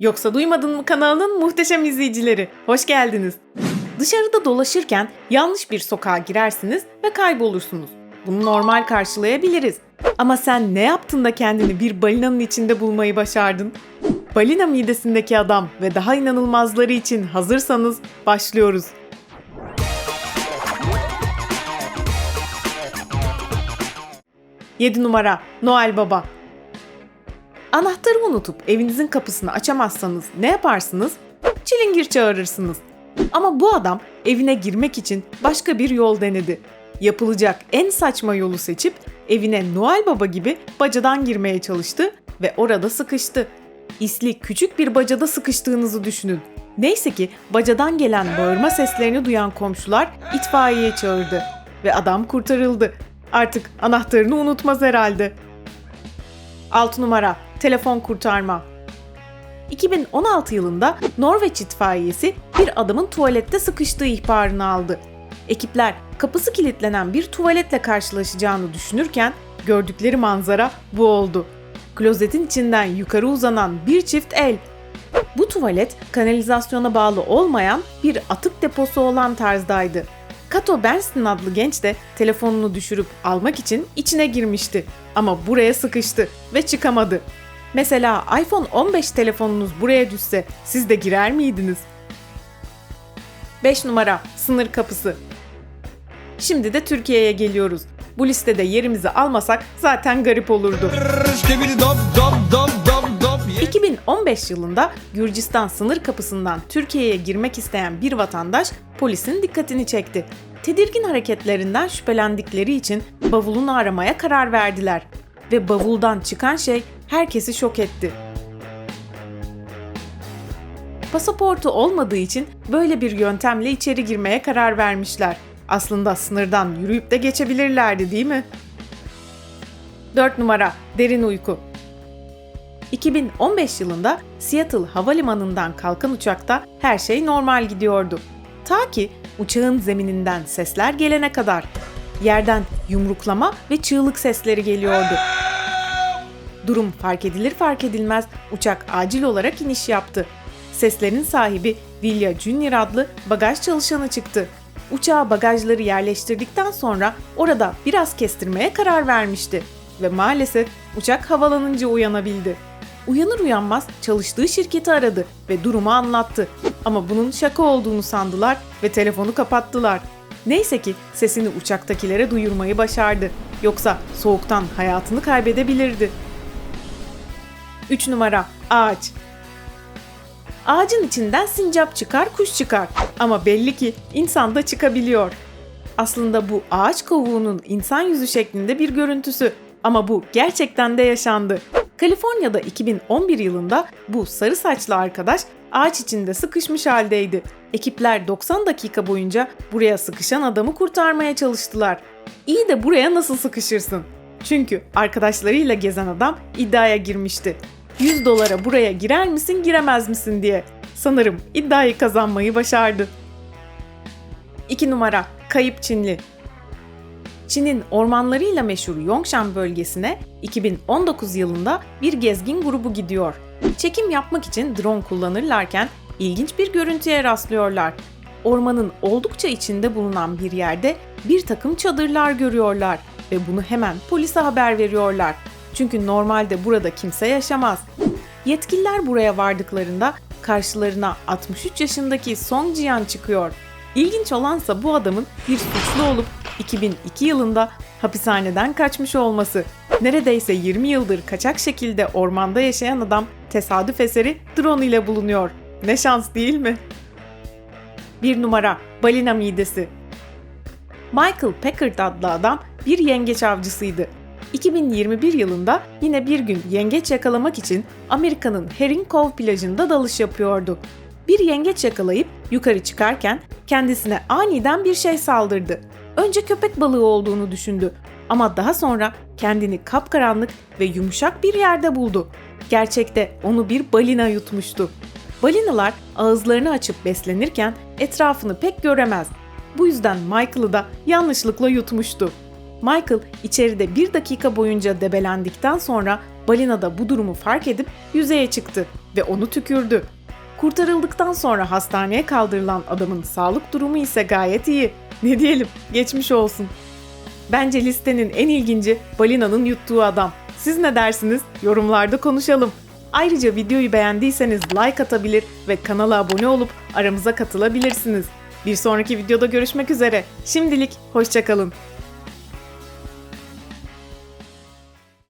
Yoksa duymadın mı kanalının muhteşem izleyicileri? Hoş geldiniz. Dışarıda dolaşırken yanlış bir sokağa girersiniz ve kaybolursunuz. Bunu normal karşılayabiliriz. Ama sen ne yaptın da kendini bir balinanın içinde bulmayı başardın? Balina midesindeki adam ve daha inanılmazları için hazırsanız başlıyoruz. Yedi numara Noel Baba Anahtarı unutup evinizin kapısını açamazsanız ne yaparsınız? Çilingir çağırırsınız. Ama bu adam evine girmek için başka bir yol denedi. Yapılacak en saçma yolu seçip evine Noel Baba gibi bacadan girmeye çalıştı ve orada sıkıştı. İsli küçük bir bacada sıkıştığınızı düşünün. Neyse ki bacadan gelen bağırma seslerini duyan komşular itfaiye çağırdı ve adam kurtarıldı. Artık anahtarını unutmaz herhalde. 6 numara telefon kurtarma. 2016 yılında Norveç itfaiyesi bir adamın tuvalette sıkıştığı ihbarını aldı. Ekipler kapısı kilitlenen bir tuvaletle karşılaşacağını düşünürken gördükleri manzara bu oldu. Klozetin içinden yukarı uzanan bir çift el. Bu tuvalet kanalizasyona bağlı olmayan bir atık deposu olan tarzdaydı. Kato Bernstein adlı genç de telefonunu düşürüp almak için içine girmişti. Ama buraya sıkıştı ve çıkamadı. Mesela iPhone 15 telefonunuz buraya düşse siz de girer miydiniz? 5 numara sınır kapısı. Şimdi de Türkiye'ye geliyoruz. Bu listede yerimizi almasak zaten garip olurdu. 2015 yılında Gürcistan sınır kapısından Türkiye'ye girmek isteyen bir vatandaş polisin dikkatini çekti. Tedirgin hareketlerinden şüphelendikleri için bavulunu aramaya karar verdiler ve bavuldan çıkan şey herkesi şok etti. Pasaportu olmadığı için böyle bir yöntemle içeri girmeye karar vermişler. Aslında sınırdan yürüyüp de geçebilirlerdi değil mi? 4 numara Derin Uyku 2015 yılında Seattle havalimanından kalkan uçakta her şey normal gidiyordu. Ta ki uçağın zemininden sesler gelene kadar. Yerden yumruklama ve çığlık sesleri geliyordu. Durum fark edilir fark edilmez uçak acil olarak iniş yaptı. Seslerin sahibi Vilya Junior adlı bagaj çalışanı çıktı. Uçağa bagajları yerleştirdikten sonra orada biraz kestirmeye karar vermişti ve maalesef uçak havalanınca uyanabildi. Uyanır uyanmaz çalıştığı şirketi aradı ve durumu anlattı. Ama bunun şaka olduğunu sandılar ve telefonu kapattılar. Neyse ki sesini uçaktakilere duyurmayı başardı. Yoksa soğuktan hayatını kaybedebilirdi. 3 numara ağaç. Ağacın içinden sincap çıkar, kuş çıkar. Ama belli ki insan da çıkabiliyor. Aslında bu ağaç kovuğunun insan yüzü şeklinde bir görüntüsü. Ama bu gerçekten de yaşandı. Kaliforniya'da 2011 yılında bu sarı saçlı arkadaş ağaç içinde sıkışmış haldeydi. Ekipler 90 dakika boyunca buraya sıkışan adamı kurtarmaya çalıştılar. İyi de buraya nasıl sıkışırsın? Çünkü arkadaşlarıyla gezen adam iddiaya girmişti. 100 dolara buraya girer misin giremez misin diye. Sanırım iddiayı kazanmayı başardı. 2 numara Kayıp Çinli Çin'in ormanlarıyla meşhur Yongshan bölgesine 2019 yılında bir gezgin grubu gidiyor. Çekim yapmak için drone kullanırlarken ilginç bir görüntüye rastlıyorlar. Ormanın oldukça içinde bulunan bir yerde bir takım çadırlar görüyorlar ve bunu hemen polise haber veriyorlar. Çünkü normalde burada kimse yaşamaz. Yetkililer buraya vardıklarında karşılarına 63 yaşındaki Song Jian çıkıyor. İlginç olansa bu adamın bir suçlu olup 2002 yılında hapishaneden kaçmış olması. Neredeyse 20 yıldır kaçak şekilde ormanda yaşayan adam tesadüf eseri drone ile bulunuyor. Ne şans değil mi? Bir numara balina midesi. Michael Packard adlı adam bir yengeç avcısıydı. 2021 yılında yine bir gün yengeç yakalamak için Amerika'nın Herring Cove plajında dalış yapıyordu. Bir yengeç yakalayıp yukarı çıkarken kendisine aniden bir şey saldırdı. Önce köpek balığı olduğunu düşündü ama daha sonra kendini kapkaranlık ve yumuşak bir yerde buldu. Gerçekte onu bir balina yutmuştu. Balinalar ağızlarını açıp beslenirken etrafını pek göremez. Bu yüzden Michael'ı da yanlışlıkla yutmuştu. Michael içeride bir dakika boyunca debelendikten sonra balina da bu durumu fark edip yüzeye çıktı ve onu tükürdü. Kurtarıldıktan sonra hastaneye kaldırılan adamın sağlık durumu ise gayet iyi. Ne diyelim, geçmiş olsun. Bence listenin en ilginci balinanın yuttuğu adam. Siz ne dersiniz? Yorumlarda konuşalım. Ayrıca videoyu beğendiyseniz like atabilir ve kanala abone olup aramıza katılabilirsiniz. Bir sonraki videoda görüşmek üzere. Şimdilik hoşçakalın.